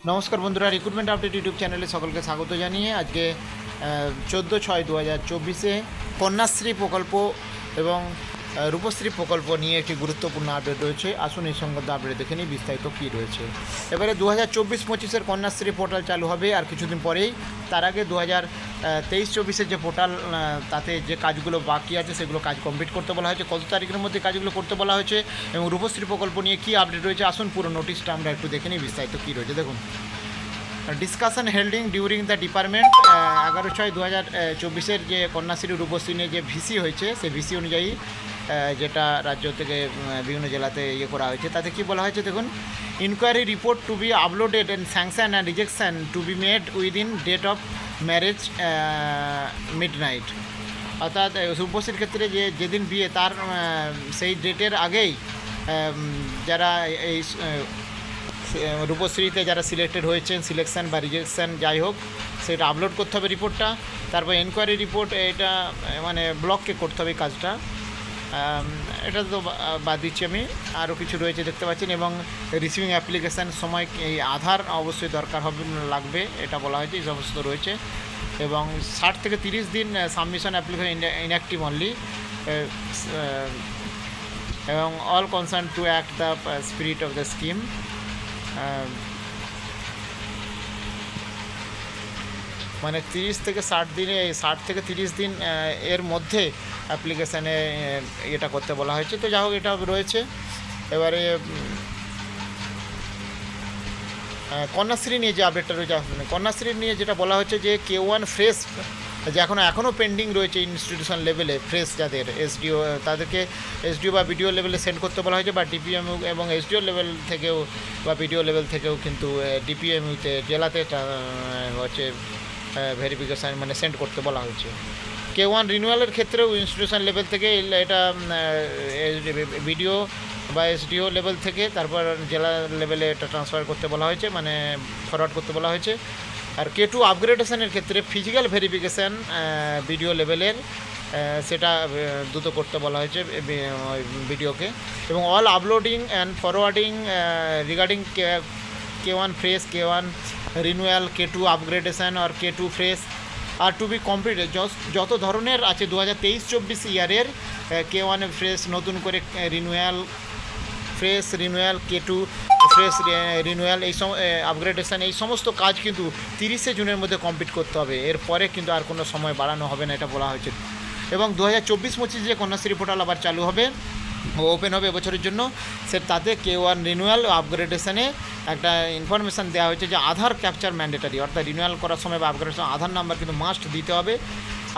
নমস্কার বন্ধুরা recruitment update YouTube চ্যানেলে সকলকে স্বাগত জানিয়ে আজকে চোদ্দ ছয় দু হাজার চব্বিশে কন্যাশ্রী প্রকল্প এবং রূপশ্রী প্রকল্প নিয়ে একটি গুরুত্বপূর্ণ আপডেট রয়েছে। আসুন এই সংক্রান্ত আপডেট দেখে নিই বিস্তারিত কী রয়েছে। এবারে দু হাজার চব্বিশ পঁচিশের কন্যাশ্রী পোর্টাল চালু হবে আর কিছুদিন পরেই তার আগে দু হাজার তেইশ চব্বিশের যে পোর্টাল তাতে যে কাজগুলো বাকি আছে সেগুলো কাজ কমপ্লিট করতে বলা হয়েছে। কত তারিখের মধ্যে কাজগুলো করতে বলা হয়েছে এবং রূপশ্রী প্রকল্প নিয়ে কী আপডেট রয়েছে? আসুন পুরো নোটিশটা আমরা একটু দেখে নিই বিস্তারিত কী রয়েছে। দেখুন discussion holding during the department এগারো ছয় দু হাজার চব্বিশের যে কন্যাশ্রী রূপশ্রী নিয়ে যে ভিসি হয়েছে, সেই ভিসি অনুযায়ী যেটা রাজ্য থেকে বিভিন্ন জেলাতে ইয়ে করা হয়েছে। তাতে কি বলা হয়েছে দেখুন inquiry report to be uploaded and sanction and rejection to be made within date of marriage midnight অর্থাৎ রূপশ্রীর ক্ষেত্রে যে যেদিন বিয়ে, তার সেই ডেটের আগেই যারা এই রূপশ্রীতে যারা সিলেক্টেড হয়েছেন সিলেকশন বা রিজেকশান যাই হোক, সেটা আপলোড করতে হবে রিপোর্টটা তারপর এনকোয়ারি রিপোর্ট এটা মানে ব্লককে করতে হবে কাজটা। এটা তো বাদ দিচ্ছি আমি। আরও কিছু রয়েছে দেখতে পাচ্ছেন এবং রিসিভিং অ্যাপ্লিকেশান সময় এই আধার অবশ্যই দরকার হবে, লাগবে, এটা বলা হয়েছে, এই সমস্ত রয়েছে। এবং ষাট থেকে তিরিশ দিন সাবমিশন অ্যাপ্লিকেশন ইনঅ্যাক্টিভ অনলি এবং all concern to act the spirit of the scheme মানে তিরিশ থেকে ষাট দিনে, ষাট থেকে তিরিশ দিন এর মধ্যে অ্যাপ্লিকেশানে এটা করতে বলা হয়েছে। তো যা হোক, এটা রয়েছে। এবারে কন্যাশ্রী নিয়ে যে আপডেটটা রয়েছে কন্যাশ্রী নিয়ে যেটা বলা হচ্ছে যে কে ওয়ান ফ্রেশ যে এখনও এখনও পেন্ডিং রয়েছে ইনস্টিটিউশন লেভেলে ফ্রেশ যাদের। এসডিও তাদেরকে এসডিও বা বিডিও লেভেলে সেন্ড করতে বলা হয়েছে, বা ডিপিএম এবং এসডিও লেভেল থেকেও, বা বিডিও লেভেল থেকেও কিন্তু ডিপিএমইউতে জেলাতে হচ্ছে ভেরিফিকেশান মানে সেন্ড করতে বলা হয়েছে। কে ওয়ান রিনিউয়ালের ক্ষেত্রেও ইনস্টিটিউশন লেভেল থেকে এটা বিডিও বা এসডিও লেভেল থেকে তারপর জেলা লেভেলে এটা ট্রান্সফার করতে বলা হয়েছে মানে ফরওয়ার্ড করতে বলা হয়েছে। আর কে টু আপগ্রেডেশনের ক্ষেত্রে ফিজিক্যাল ভেরিফিকেশান বিডিও লেভেলের সেটা দ্রুত করতে বলা হয়েছে ভিডিওকে এবং all uploading and forwarding regarding K one fresh K one renewal K two upgradation R K two fresh R to be complete যত ধরনের আছে দু হাজার তেইশ চব্বিশ ইয়ারের কে ওয়ান ফ্রেশ নতুন করে renewal fresh renewal K two fresh renewal এই সম আপগ্রেডেশন এই সমস্ত কাজ কিন্তু তিরিশে জুনের মধ্যে কমপ্লিট করতে হবে। এরপরে কিন্তু আর কোনো সময় বাড়ানো হবে না, এটা বলা হয়েছে। এবং দু হাজার চব্বিশ পঁচিশ যে কন্যাশ্রী পোর্টাল আবার চালু হবে। ওপেন হবে এবছরের জন্য। সে তাতে কে ওয়ান রিনুয়াল আপগ্রেডেশনে একটা ইনফরমেশান দেওয়া হয়েছে যে আধার ক্যাপচার ম্যান্ডেটারি অর্থাৎ রিনুয়াল করার সময় বা আপগ্রেডেশন আধার নাম্বার কিন্তু মাস্ট দিতে হবে।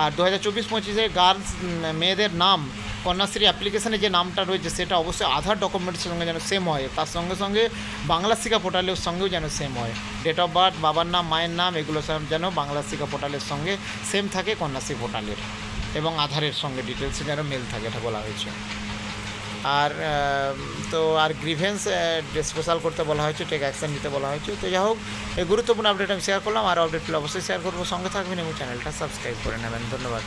আর দু হাজার চব্বিশ পঁচিশে গার্লস মেয়েদের নাম, কন্যাশ্রী অ্যাপ্লিকেশনে যে নামটা রয়েছে, সেটা অবশ্যই আধার ডকুমেন্টসের সঙ্গে যেন সেম হয়। তার সঙ্গে সঙ্গে বাংলা শিক্ষা পোর্টালের সঙ্গেও যেন সেম হয়। ডেট অফ বার্থ বাবার নাম, মায়ের নাম, এগুলো সব যেন বাংলা শিক্ষা পোর্টালের সঙ্গে সেম থাকে কন্যাশ্রী পোর্টালের এবং আধারের সঙ্গে ডিটেলসে যেন মেল থাকে, এটা বলা হয়েছে। আর তো আর গ্রিভেন্স স্পেশাল করতে বলা হয়েছে টেক অ্যাকশন নিতে বলা হয়েছে। তো যাই হোক, এই গুরুত্বপূর্ণ আপডেট আমি শেয়ার করলাম, আর আপডেটগুলো অবশ্যই শেয়ার করব। সঙ্গে থাকবেন এবং চ্যানেলটা সাবস্ক্রাইব করে নেবেন। ধন্যবাদ।